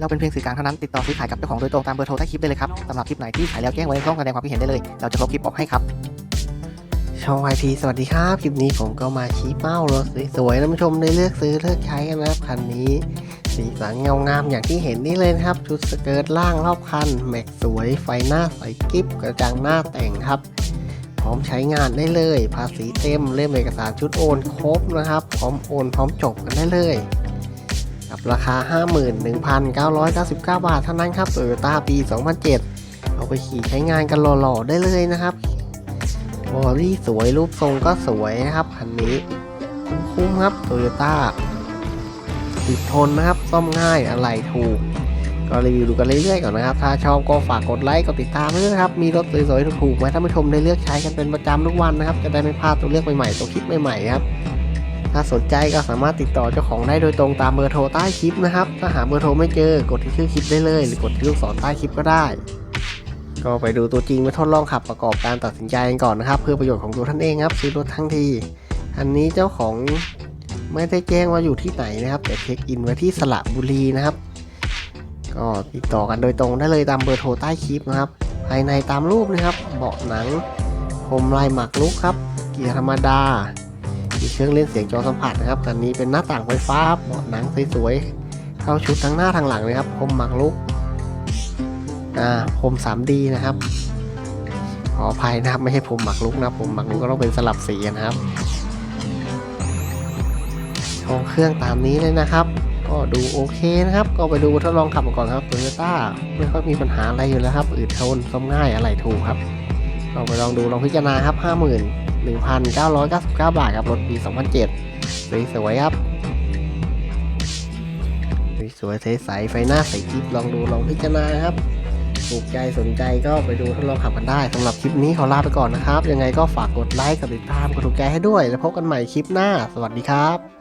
เราเป็นเพียงสื่อกลางเท่านั้นติดต่อซื้อขายกับเจ้าของโดยตรงตามเบอร์โทรใต้คลิปได้เลยครับสำหรับคลิปไหนที่ขายแล้วแจ้งไว้ในช่องแสดงความคิดเห็นได้เลย เราจะลบคลิปออกให้ครับช่องไอทีสวัสดีครับ คลิปนี้ผมก็มาชี้เป้ารถสวยๆท่านผู้ชมได้เลือกซื้อเลือกใช้กันนะครับคันนี้ สีสันเงางามอย่างที่เห็นนี่เลยนะครับ ชุดสเกิร์ตล่างรอบคัน แม็กสวยไฟหน้าใสกิ๊บกระจังหน้าแต่งครับ พร้อมใช้งานได้เลย ภาษีเต็มเล่มเอกสารชุดโอนครบนะครับ พร้อมโอนพร้อมจบกันได้เลย กับราคา 51,999 บาทเท่านั้นครับ Toyota ปี 2007 เอาไปขี่ใช้งานกันหล่อๆ ได้เลยนะครับบอดี้สวยรูปทรงก็สวยนะครับคันนี้ คุ้มครับ Toyota ติดทนนะครับ ซ่อมง่ายอะไรถูก ก็รีวิวดูกันเรื่อยๆก่อนนะครับ ถ้าชอบก็ฝากกดไลค์กดติดตามด้วยนะครับ มีรถสวยๆถูกๆมาท่านผู้ชมได้เลือกใช้กันเป็นประจำทุกวันนะครับ จะได้ไม่พลาดตัวเลือกใหม่ๆตัวคลิปใหม่ๆครับ ถ้าสนใจก็สามารถติดต่อเจ้าของได้โดยตรงตามเบอร์โทรใต้คลิปนะครับ ถ้าหาเบอร์โทรไม่เจอกดที่ชื่อคลิปได้เลย หรือกดที่ลูกศรใต้คลิปก็ได้ ก็ไปดูตัวจริงไปทดลองขับประกอบการตัดสินใจกันก่อนนะครับ เพื่อประโยชน์ของตัวท่านเองครับซื้อรถทั้งทีอันนี้เจ้าของไม่ได้แจ้งว่าอยู่ที่ไหนนะครับ แต่เช็คอินไว้ที่สระบุรีนะครับ ก็ติดต่อกันโดยตรงได้เลยตามเบอร์โทรใต้คลิปนะครับ ภายในตามรูปนะครับ เบาะหนังพรมลายหมักลุกครับ เกียร์ธรรมดา มีเครื่องเล่นเสียงจอสัมผัสนะครับคันนี้เป็นหน้าต่างไฟฟ้าเบาะหนังสวยๆเข้าชุดทั้งหน้าทั้งหลังเลยครับพรมหมักลุกอ่าพรม 3D นะครับขออภัยนะครับไม่ใช่พรมหมักลุกนะพรมหมักลุกก็ต้องเป็นสลับสีนะครับช่องเครื่องตามนี้เลยนะครับ ก็ดูโอเคนะครับ ก็ไปดูทดลองขับก่อนครับโตโยต้าไม่ค่อยมีปัญหาอะไรอยู่แล้วครับ อืดทนซ่อมง่ายอะไรถูกครับก็ไปลองดูลองพิจารณาครับ 1,999 บาทครับรถปี 2007 สวยๆครับ สวยๆใสๆไฟหน้าใสกิ๊บลองดูลองพิจารณาครับถูกใจสนใจก็ไปดูทดลองขับกันได้สำหรับคลิปนี้ขอลาไปก่อนนะครับ ยังไงก็ฝากกดไลค์กดติดตามกดถูกใจให้ด้วย แล้วพบกันใหม่คลิปหน้า สวัสดีครับ